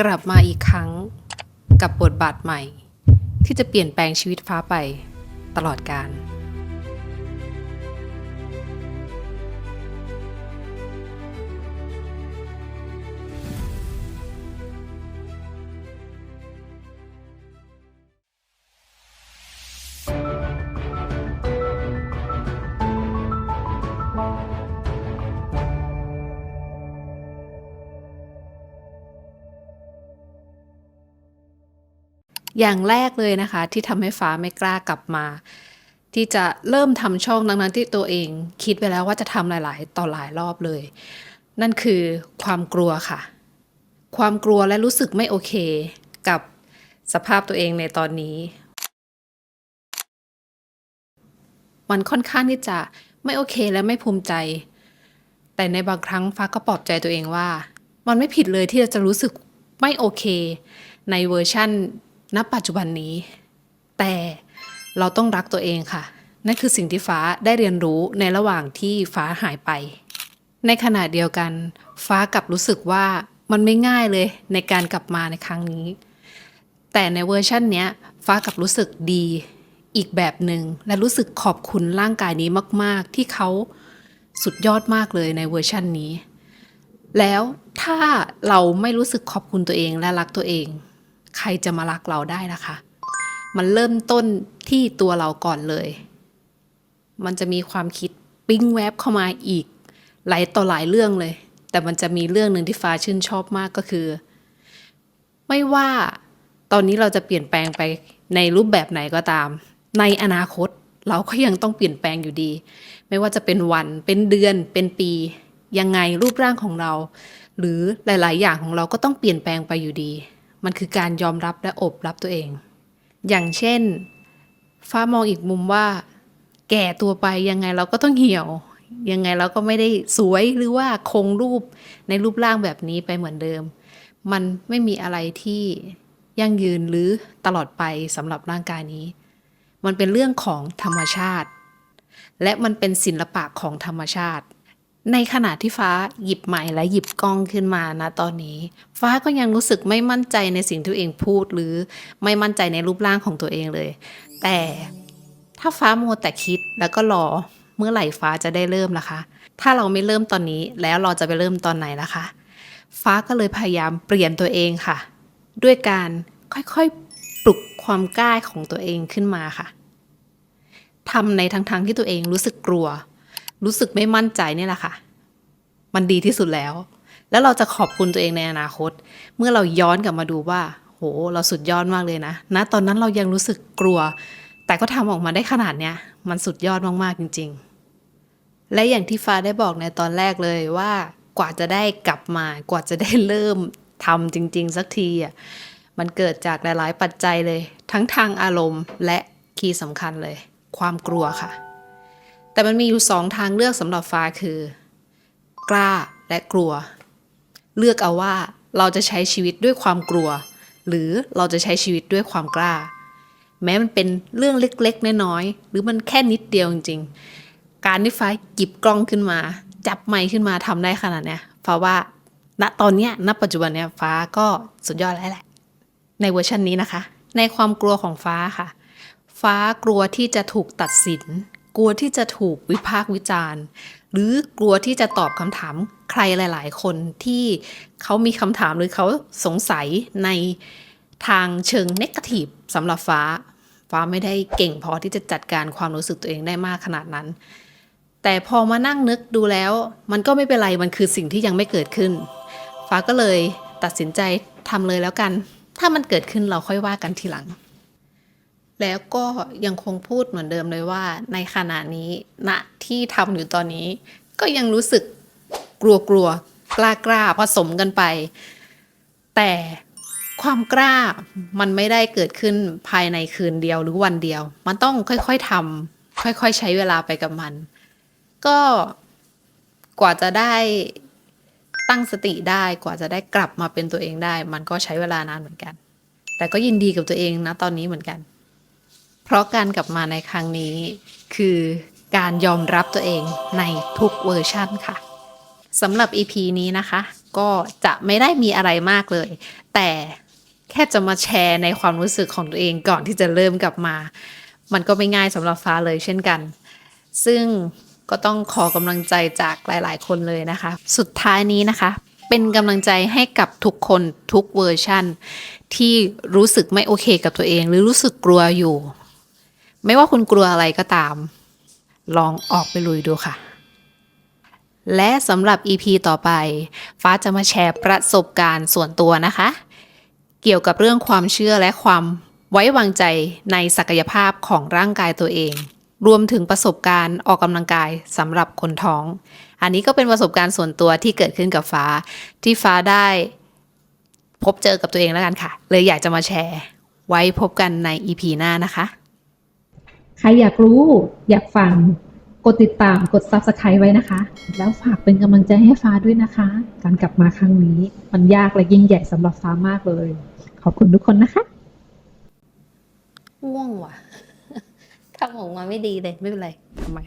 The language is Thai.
กลับมาอีกครั้งกับบทบาทใหม่ ที่จะเปลี่ยนแปลงชีวิตฟ้าไปตลอดกาล อย่างแรกเลยนะคะ ที่ทำให้ฟ้าไม่กล้ากลับมา ที่จะเริ่มทำช่องดังนั้นที่ตัวเอง คิดไปแล้วว่าจะทำหลาย ๆ ต่อหลายรอบเลย นั่นคือความกลัวค่ะ ความกลัวและรู้สึกไม่โอเค กับสภาพตัวเองในตอนนี้ มันค่อนข้างที่จะไม่โอเคและไม่ภูมิใจ แต่ในบางครั้งฟ้าก็ปลอบใจตัวเองว่า มันไม่ผิดเลยที่เราจะรู้สึกไม่โอเค ในเวอร์ชั่น ณปัจจุบันนี้ แต่เราต้องรักตัวเองค่ะ นั่นคือสิ่งที่ฟ้าได้เรียนรู้ในระหว่างที่ฟ้าหายไป ในขณะเดียวกัน ฟ้ากลับรู้สึกว่ามันไม่ง่ายเลยในการกลับมาในครั้งนี้ แต่ในเวอร์ชันเนี้ย ฟ้ากลับรู้สึกดีอีกแบบหนึ่งและรู้สึกขอบคุณร่างกายนี้มาก ๆ ที่เขาสุดยอดมากเลยในเวอร์ชันนี้ แล้วถ้าเราไม่รู้สึกขอบคุณตัวเองและรักตัวเอง ใครจะมารักเราได้นะคะ มันเริ่มต้นที่ตัวเราก่อนเลย มันจะมีความคิดปิ้งแวบเข้ามาอีก หลายต่อหลายเรื่องเลย แต่มันจะมีเรื่องหนึ่งที่ฟ้าชื่นชอบมากก็คือ ไม่ว่าตอนนี้เราจะเปลี่ยนแปลงไปในรูปแบบไหนก็ตาม ในอนาคตเราก็ยังต้องเปลี่ยนแปลงอยู่ดี ไม่ว่าจะเป็นวันเป็นเดือนเป็นปี ยังไงรูปร่างของเรา หรือหลาย ๆ อย่างของเราก็ต้องเปลี่ยนแปลงไปอยู่ดี มันคือการยอมรับและอบรับตัวเอง อย่างเช่น ฟ้ามองอีกมุมว่า แก่ตัวไปยังไงเราก็ต้องเหี่ยว ยังไงเราก็ไม่ได้สวยหรือว่าคงรูปในรูปร่างแบบนี้ไปเหมือนเดิม มันไม่มีอะไรที่ยั่งยืนหรือตลอดไปสำหรับร่างกายนี้ มันเป็นเรื่องของธรรมชาติ และมันเป็นศิลปะของธรรมชาติ ในขณะที่ฟ้าหยิบไม้และหยิบกล้องขึ้นมานะตอนนี้ ฟ้าก็ยังรู้สึกไม่มั่นใจในสิ่งที่ตัวเองพูดหรือไม่มั่นใจในรูปร่างของตัวเองเลย แต่ถ้าฟ้ามัวแต่คิดแล้วก็รอเมื่อไหร่ฟ้าจะได้เริ่มล่ะคะ ถ้าเราไม่เริ่มตอนนี้แล้วเราจะไปเริ่มตอนไหนล่ะคะ ฟ้าก็เลยพยายามเปลี่ยนตัวเองค่ะ ด้วยการค่อยๆปลุกความกล้าของตัวเองขึ้นมาค่ะทำในทั้งๆที่ตัวเองรู้สึกกลัว รู้สึกไม่มั่นใจเนี่ยแหละค่ะ มันดีที่สุดแล้ว แล้วเราจะขอบคุณตัวเองในอนาคต เมื่อเราย้อนกลับมาดูว่า โห เราสุดยอดมากเลยนะณตอนนั้นเรายังรู้สึกกลัว แต่ก็ทำออกมาได้ขนาดเนี้ย มันสุดยอดมากๆจริง ๆ และอย่างที่ฟ้าได้บอกในตอนแรกเลยว่ากว่าจะได้กลับมากว่าจะได้เริ่มทำจริง ๆ สักทีอะมันเกิดจากหลาย ๆ ปัจจัยเลย ทั้งทางอารมณ์และคีย์สำคัญเลย ความกลัวค่ะ แต่มันมีอยู่สองทางเลือกสำหรับฟ้าคือ กล้าและกลัว เลือกเอาว่าเราจะใช้ชีวิตด้วยความกลัว หรือเราจะใช้ชีวิตด้วยความกล้า แม้มันเป็นเรื่องเล็กๆน้อยๆหรือมันแค่นิดเดียวจริงๆ การที่ฟ้าหยิบกล้องขึ้นมา จับไมค์ขึ้นมาทำได้ขนาดเนี้ยฟ้าว่าณตอนเนี้ยณปัจจุบันเนี้ยฟ้าก็สุดยอดแล้วแหละ ในเวอร์ชันนี้นะคะ ในความกลัวของฟ้าค่ะ ฟ้ากลัวที่จะถูกตัดสิน กลัวที่จะถูกวิพากษ์วิจารณ์ หรือกลัวที่จะตอบคำถามใครหลาย ๆ คนที่เขามีคำถามหรือเขาสงสัยในทางเชิงเนกาทีฟสำหรับฟ้า ฟ้าไม่ได้เก่งพอที่จะจัดการความรู้สึกตัวเองได้มากขนาดนั้น แต่พอมานั่งนึกดูแล้ว มันก็ไม่เป็นไรมันคือสิ่งที่ยังไม่เกิดขึ้น ฟ้าก็เลยตัดสินใจทำเลยแล้วกัน ถ้ามันเกิดขึ้นเราค่อยว่ากันทีหลัง แล้วก็ยังคงพูดเหมือนเดิมเลยว่า ในขณะนี้ณที่ทำอยู่ตอนนี้ ก็ยังรู้สึกกลัวกลัวกล้ากล้าผสมกันไป แต่ความกล้ามันไม่ได้เกิดขึ้นภายในคืนเดียวหรือวันเดียว มันต้องค่อยๆทำค่อยๆใช้เวลาไปกับมัน ก็กว่าจะได้ตั้งสติได้กว่าจะได้กลับมาเป็นตัวเองได้ มันก็ใช้เวลานานเหมือนกัน แต่ก็ยินดีกับตัวเองนะตอนนี้เหมือนกัน เพราะการกลับมาในครั้งนี้คือการยอมรับตัวเองในทุกเวอร์ชั่นค่ะสำหรับ EP นี้นะคะ ก็จะไม่ได้มีอะไรมากเลย แต่แค่จะมาแชร์ในความรู้สึกของตัวเองก่อนที่จะเริ่มกลับมา มันก็ไม่ง่ายสำหรับฟ้าเลยเช่นกัน ซึ่งก็ต้องขอกำลังใจจากหลาย ๆ คนเลยนะคะ สุดท้ายนี้นะคะ เป็นกำลังใจให้กับทุกคนทุกเวอร์ชันที่รู้สึกไม่โอเคกับตัวเอง หรือรู้สึกกลัวอยู่ ไม่ว่าคุณกลัวอะไรก็ตาม ลองออกไปลุยดูค่ะ และสำหรับ EP ต่อไป ฟ้าจะมาแชร์ประสบการณ์ส่วนตัวนะคะ เกี่ยวกับเรื่องความเชื่อและความไว้วางใจในศักยภาพของร่างกายตัวเอง รวมถึงประสบการณ์ออกกำลังกายสำหรับคนท้อง อันนี้ก็เป็นประสบการณ์ส่วนตัวที่เกิดขึ้นกับฟ้า ที่ฟ้าได้พบเจอกับตัวเองแล้วกันค่ะ เลยอยากจะมาแชร์ ไว้พบกันใน EP หน้านะคะ ครอยากรู้อยากฟังกดติดตามกด Subscribe ไว้นะคะ แล้วฝากเป็นกำลังใจให้ฟ้าด้วยนะคะ การกลับมาครั้งนี้ มันยากและยิ่งใหญ่สำหรับฟ้ามากเลย ขอบคุณทุกคนนะคะง่วงว่ะทำออกมาไม่ดีเลย ไม่เป็นไรทำไม